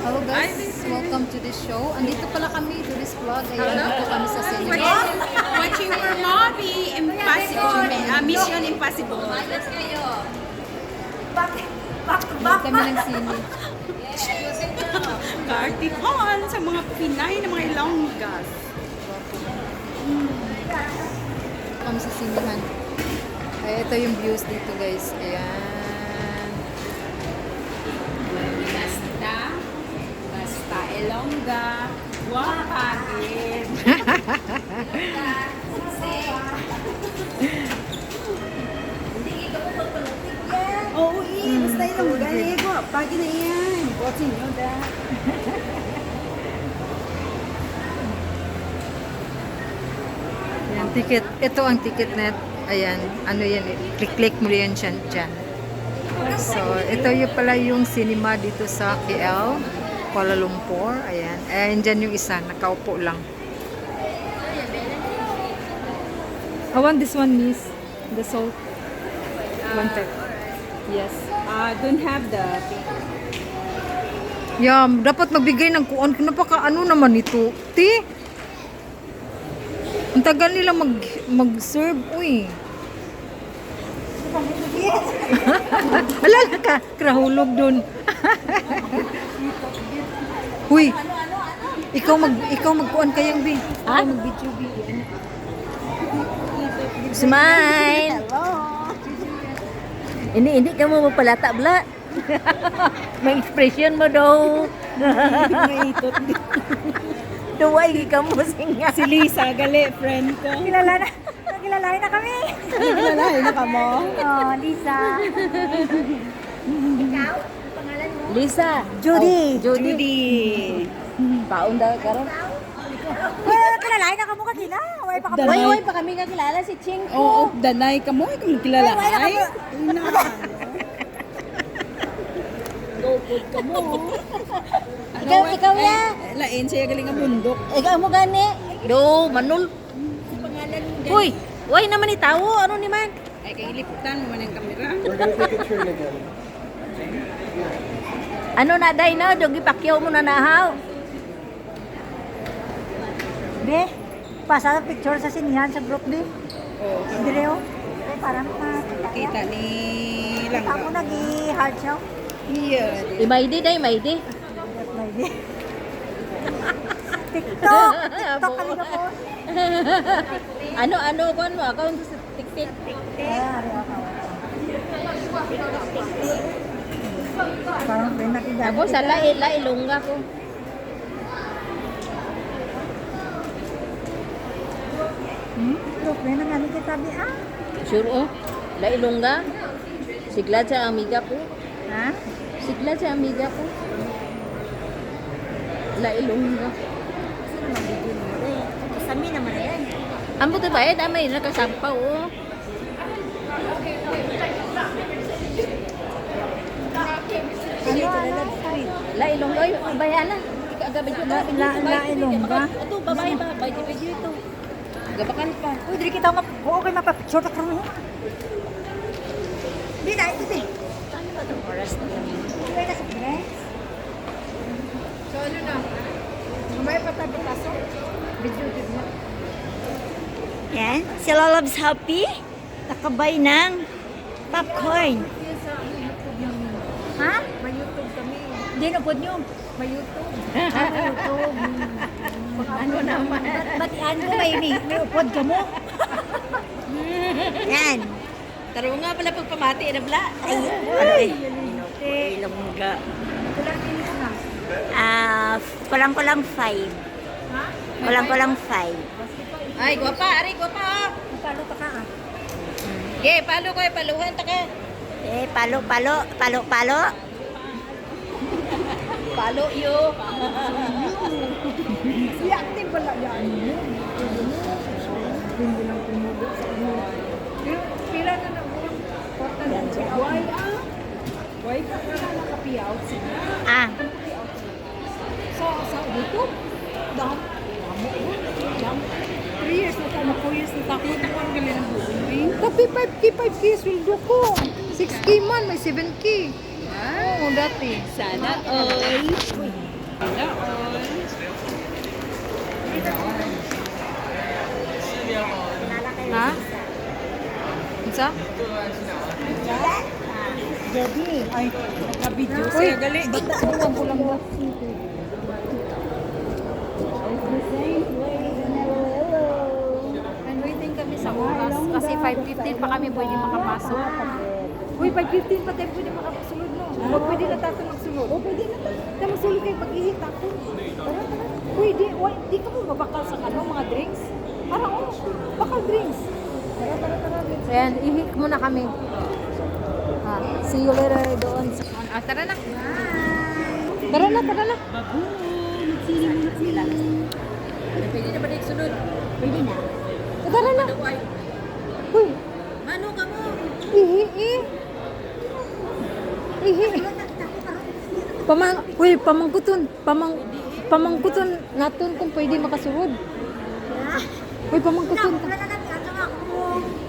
Hello guys, welcome to this show. Andito pala kami to this vlog. Ayan, dito kami sa cinema. Carticon sa mga Pinay na mga Ilonggas. Kami sa sinehan. Ay, ito yung views dito guys. Ayan. Basta, basta Ilongga, wapagin. Oo, eh, basta Ilongga, eh, wapagin na yan. Watching nyo da. Ayan, ticket. Ito ang ticket net. Ayan, ano yan. eh, Click-click mo yan dyan, dyan. So, ito yung pala yung cinema dito sa KL, Kuala Lumpur. Ayan. Ayan dyan yung isa. Nakaupo lang. I want this one, miss. The salt. One type. Yes. Uh, don't have the Yeah, dapat magbigay ng kuon. Napaka ano naman ito? Ti? Ang tagal nila mag, mag-serve. Uy. Wala na ka. Krahulog dun. Uy. Ikaw mag ikaw magkuan kayang bi. Ha? Ikaw mag-video bi. Smile! Ini ini kamu mapalata bla. May expression mo daw. Duway kamu singa. Si Lisa, gali, friend ko. Kilala na. Kilalain na kami. Kilalain na ka mo? Oh, Lisa. Ikaw? Pangalan mo? Lisa. Judy. Oh, Judy. Paon daw karon. Well, kilalain na ka mo kakila. Way pa ka. Way way pa kami kakilala si Ching Oo, oh, danay ka mo. Ikaw kilala Ay, wala ka ay. Go-food ka mo. Ikaw, ikaw ya. Lain siya galing ang bundok. Ikaw mo gani. Do, manul. Uy, way naman ni tawo. Ano ni man? Ay, kay iliputan mo man ang kamera. Ano na day na? Dogi pakyaw mo na nahaw. Be, pasa picture sa sinihan sa group be. Oo. Direo. Ay, parang pa. Kita ni Ako Langga. nag-i-hard show. Iya. Di maidi day, maidi. Maybe. TikTok! TikTok kalinga po. Ano ano kon mo account sa TikTok. Ari ako. Parang friend natin dyan. Ako sa lai lai lungga ko. Hmm? Group friend na namin kita. Ah, Sure oh. Lai lungga. Sigla sa amiga ko. Ha? Sigla sa amiga ko. Lai lungga. Sino mag-video mo be? Kasami naman na yan. Ambo to bayad amay nakasampaw oh. Ano, ano? Lai lungga ay ko La- la- lai lungga. Ito babay ba? Bayad video ito. Gabakan pa. Uy, dili kita map... Oo, kayo mapapicture ta karon. Di na, ito be. Ano ba itong oras na kami? So ano na? May patabitaso? Video din mo. Yan, si Lolob's happy. Nakabay ng popcorn. Ha? May YouTube kami. Hindi na po nyo. May YouTube. Ah, may YouTube. Ano naman? Batian ko may, may, may upod ka mo. Yan. Taro nga pala pagpamati na bla. Ay, ano eh. Ilongga. Ah, kulang-kulang five. Kulang-kulang five. Ay, gwapa, ari, gwapa. Palo pa ka ah. Ge, palo ko, paluhan ta ka. Eh, palo, palo, palo, palo. Palo yo. Si active pala yan. Hindi lang tumulo sa inyo. Pero pila na ah? Na nakapiyaw sila? Ah, YouTube. Dahil. Jam. 3 years na tayo, 4 years na tayo. Kita ko ang galing ng buong Tapi 5K, 5K sweldo ko. 6K man, may 7K. Oo, dati. Sana all. Sana all. Ha? Isa? Jadi, ay, Nakabidyo Uy, siya galing. Batuan ko lang waiting kami sa oras. Kasi 5.15 pa kami pwede makapasok. Uy, 5.15 pa tayo pwede makapasulod no. Huwag pwede na tayo magsulod. O, pwede na tayo. Tayo masulog kayo pag-ihit ako. Tara, tara. Uy, di, why, di ka mo mabakal sa ano, mga drinks? Parang, oh, bakal drinks. Tara, tara, tara. Ayan, ihik muna kami. Ah, see you later doon. Ah, tara na. Tara na, tara na. Bago. Magsili muna sila. Pwede na ba na sunod? Pwede na. Ah, Tara na. Uy, Mano ka mo? ihi, ihi. Ihi. Pamang, uy, pamangkuton. Pamang, pamangkuton naton kung pwede makasurod. Uy, pamangkuton.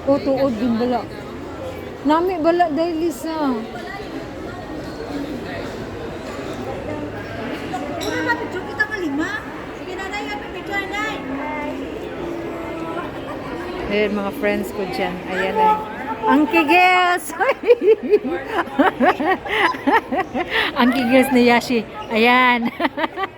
O, tuod din bala. Nami bala dahil Lisa. Una ba, picture kita ka lima? Sige na, Nay, picture na. Ayan, mga friends ko dyan. Ayan ay. Ang kigils! Ang kigils ni Yashi. Ayan.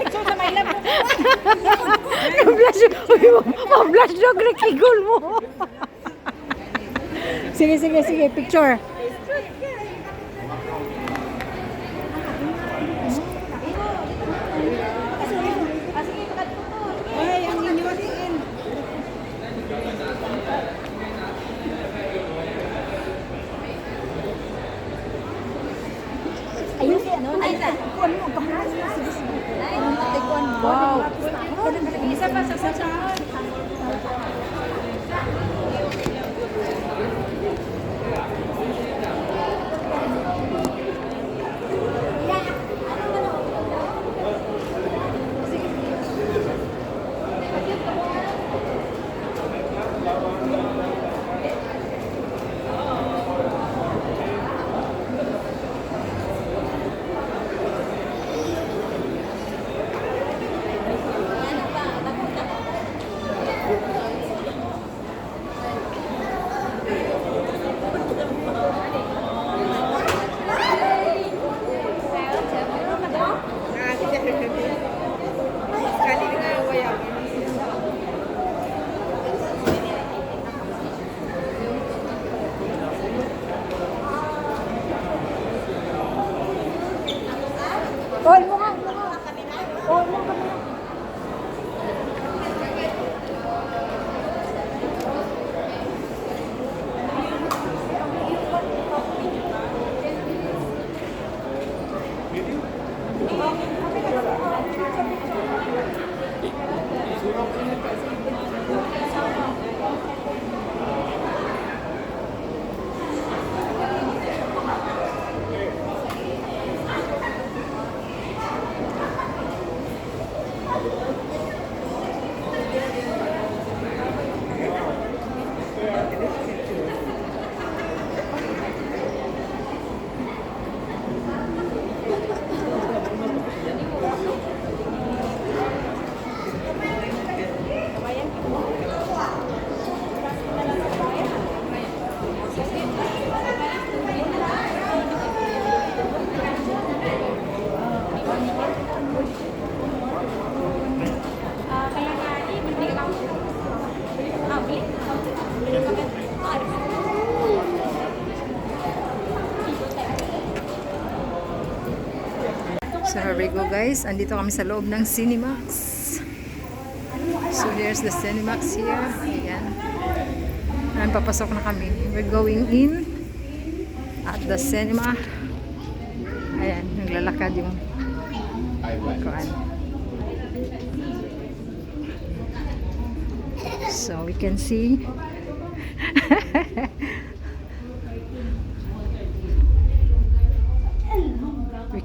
Picture sa my love. Mag-blush. Uy, mag-blush dog na kigol mo. sige, sige, sige. Picture. Não, não, não. Guys. Andito kami sa loob ng Cinemax. So here's the Cinemax here. Ayan. Ayan, papasok na kami. We're going in at the cinema. Ayan, naglalakad yung kuan. So we can see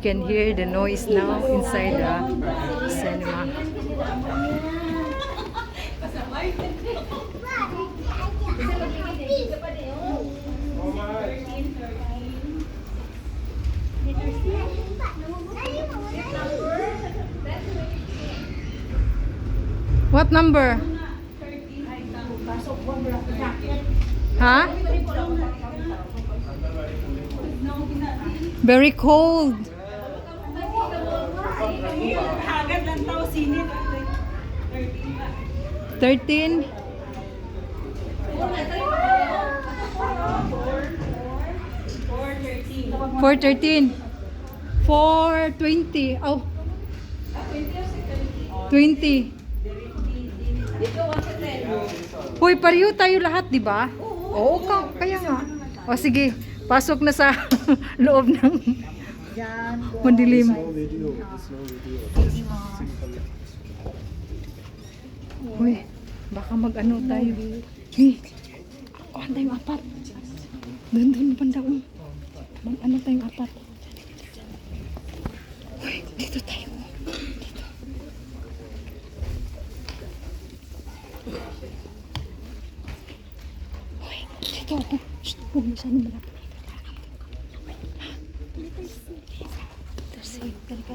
can hear the noise now inside the cinema. What number? Huh? Very cold. Agad lang tao sinit. 13. Four thirteen. Four twenty. Oh. Twenty. Hoy, pareho tayo lahat, di ba? Oo, ka, kaya nga. O sige, pasok na sa loob ng mandilim. Hoy, baka mag-ano tayo. Hey, kuhan tayong apat. Doon, doon, banda. Mag-ano tayong apat. Hoy, dito tayo. Dito. Hoy, dito ako. Shh, huwag mo sana malapit. Tersi, kali ka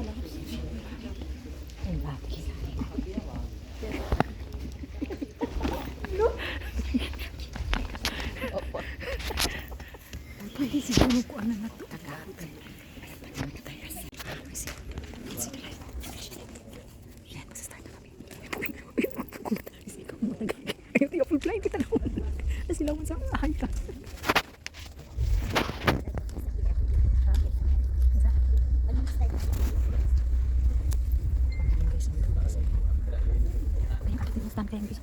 lang. Ay, bakit? Pwede siguro ko ano na to. Ayaw, ayaw, full blind kita naman. Nasilawan sa ahay ka. Hindi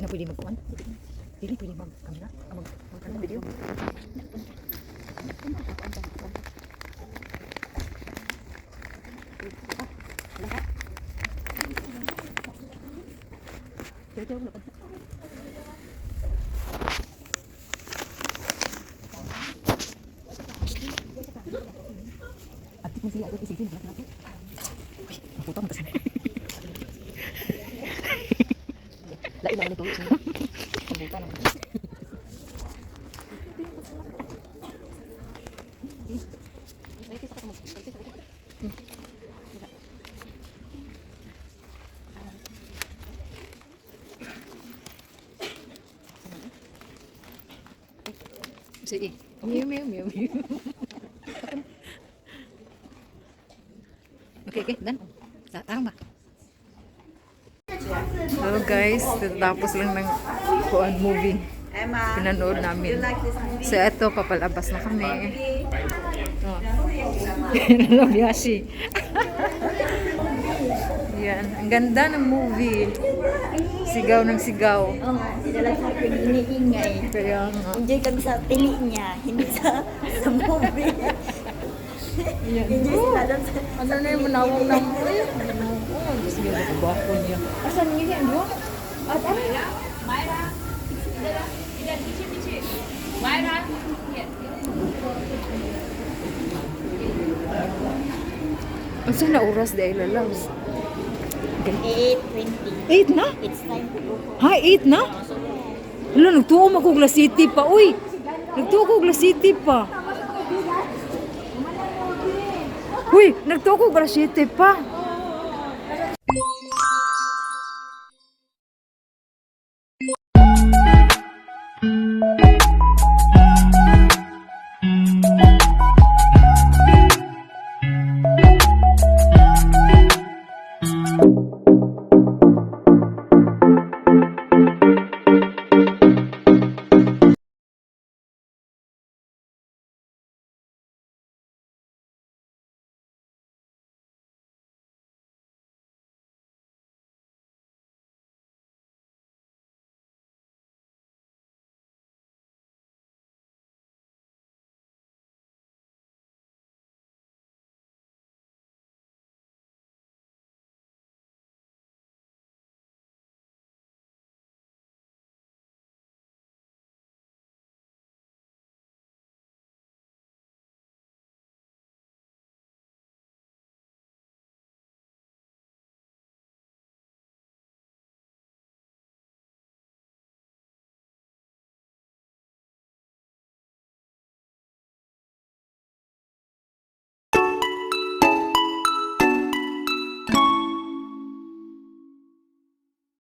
na pwede magkuhan. Hindi pwede mag-camera. Ah, Mag, mag, mag, video. At kung sila ako isipin, wala na Uy, maputo mo kasi. Lain lang nito. Pagbuta naman. Sige. Mew, mew, mew, mew. Okay, okay, done. Ta- Tarang ba? Hello guys, tapos lang ng kuan movie. Emma, Pinanood namin. So eto, papalabas na kami. Oh. Yashi. Yan, ang ganda ng movie. Sigaw ng sigaw. Oo nga, sila lang sa akin iniingay. Kaya nga. Enjoy kami sa tili niya, hindi sa sa movie. Enjoy sila doon sa... Ano na yung manawang na mo eh? Oh, gusto niya na bako niya. Asan niyo yan, bro? At ano? Ang saan na oras dahil lalabs? 8.20. 8 na? It's time to go. Ha, 8 na? Wala, nagtuo mo kong City pa. Uy! Nagtuo ko City pa. Uy, nagtuo ko City pa.